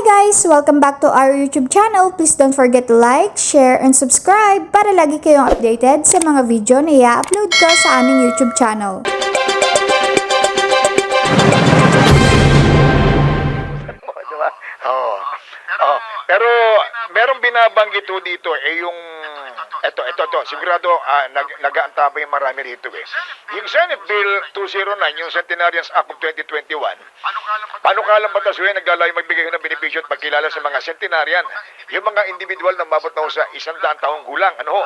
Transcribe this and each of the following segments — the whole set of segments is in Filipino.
guys! Welcome back to our YouTube channel. Please don't forget to like, share, and subscribe para lagi kayong updated sa mga video na i-upload ko sa aming YouTube channel. Oo. Oh. Pero merong binabanggit dito eh yung eto eto to sigurado ah, nag nag-aantabay marami rito eh. Yung Senate Bill 209 yung Centenarians Act of 2021 panukalang batas yun naglalayo magbigay ng benepisyo at pagkilala sa mga centenarian. Yung mga individual na mabot na sa isang daang taong gulang ano ho?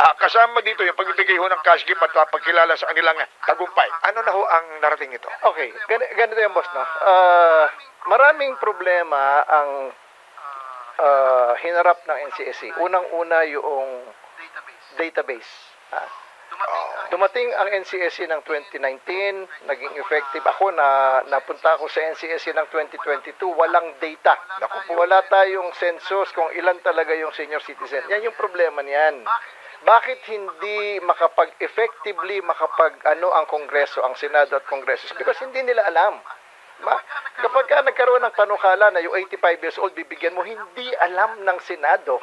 Ah, kasama dito yung pagbibigay ho ng cash gift at ah, pagkilala sa kanilang tagumpay. Ano na ho ang narating ito Okay, gan- ganito yan, boss, no? Ah, maraming problema ang hinarap ng NCSC. Unang-una yung database. Ah, Dumating ang NCSC ng 2019, naging effective ako na napunta ako sa NCSC ng 2022, walang data. Naku, wala tayong census kung ilan talaga yung senior citizen. Yan yung problema niyan. Bakit hindi makapag-effectively makapag ano ang Kongreso, ang Senado at Kongreso? Because hindi nila alam. Ma, kapag ka nagkaroon ng panukala na yung 85 years old, bibigyan mo, hindi alam ng Senado,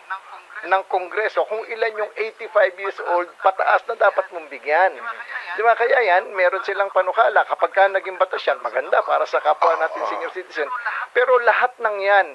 ng Kongreso, kung ilan yung 85 years old, pataas na dapat mong bigyan. Di ba? Kaya yan, meron silang panukala. Kapag ka naging batas yan, maganda para sa kapwa natin senior citizen. Pero lahat ng yan,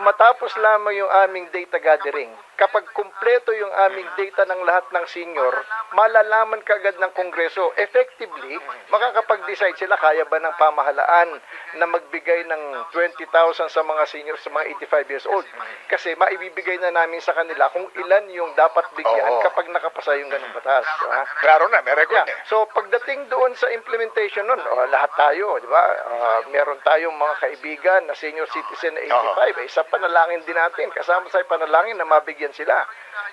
matapos lamang yung aming data gathering, kapag kumpleto yung aming data ng lahat ng senior, malalaman kagad ng Kongreso, effectively, makakapag-decide sila kaya ba ng pamahalaan na magbigay ng 20,000 sa mga senior sa mga 85 years old. Kasi maibibigay na namin sa kanila kung ilan yung dapat bigyan kapag nakapasa yung ganung batas. di ba? klaro na may record Yeah. eh So pagdating doon sa implementation nun, oh, lahat tayo, di ba? Ah, meron tayong mga kaibigan na senior citizen na 85. Eh, isa panalangin din natin. Kasama sa panalangin na mabigyan sila.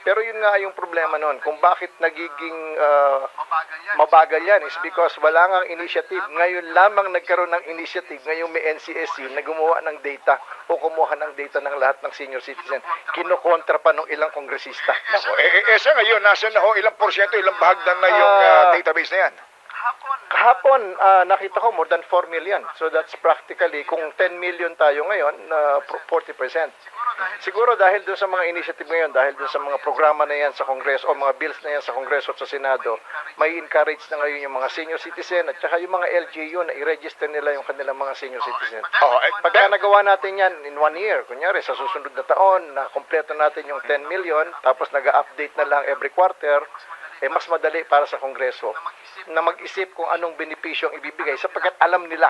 Pero yun nga yung problema nun. Kung bakit nagiging ah, mabagal yan is because wala nga initiative. Ngayon lamang nagkaroon ng initiative. Ngayon may NCSC na gumawa ng data o kumuha ng data ng lahat ng senior citizen. Kinokontra pa ng ilang kongresista. Nako, eh, eh, eh, ngayon, nasa na ho, ilang porsyento, ilang bahagdan na yung Ah, ah, database na yan? Kahapon, ah, nakita ko more than 4 million. So that's practically, kung 10 million tayo ngayon, na 40%. Siguro dahil doon sa mga initiative ngayon, dahil doon sa mga programa na yan sa Kongreso, o mga bills na yan sa Kongreso at sa Senado, may encourage na ngayon yung mga senior citizen at saka yung mga LGU na i-register nila yung kanilang mga senior citizen. Oh, eh, Pagka nagawa natin yan in one year, kunyari sa susunod na taon, na kompleto natin yung 10 million, tapos nag-update na lang every quarter, eh mas madali para sa Kongreso na mag-isip kung anong benepisyo ang ibibigay sapagkat alam nila,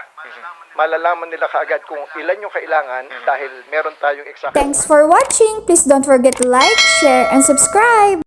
malalaman nila kaagad kung ilan yung kailangan dahil meron tayong exact Thanks for watching! Please don't forget to like, share, and subscribe!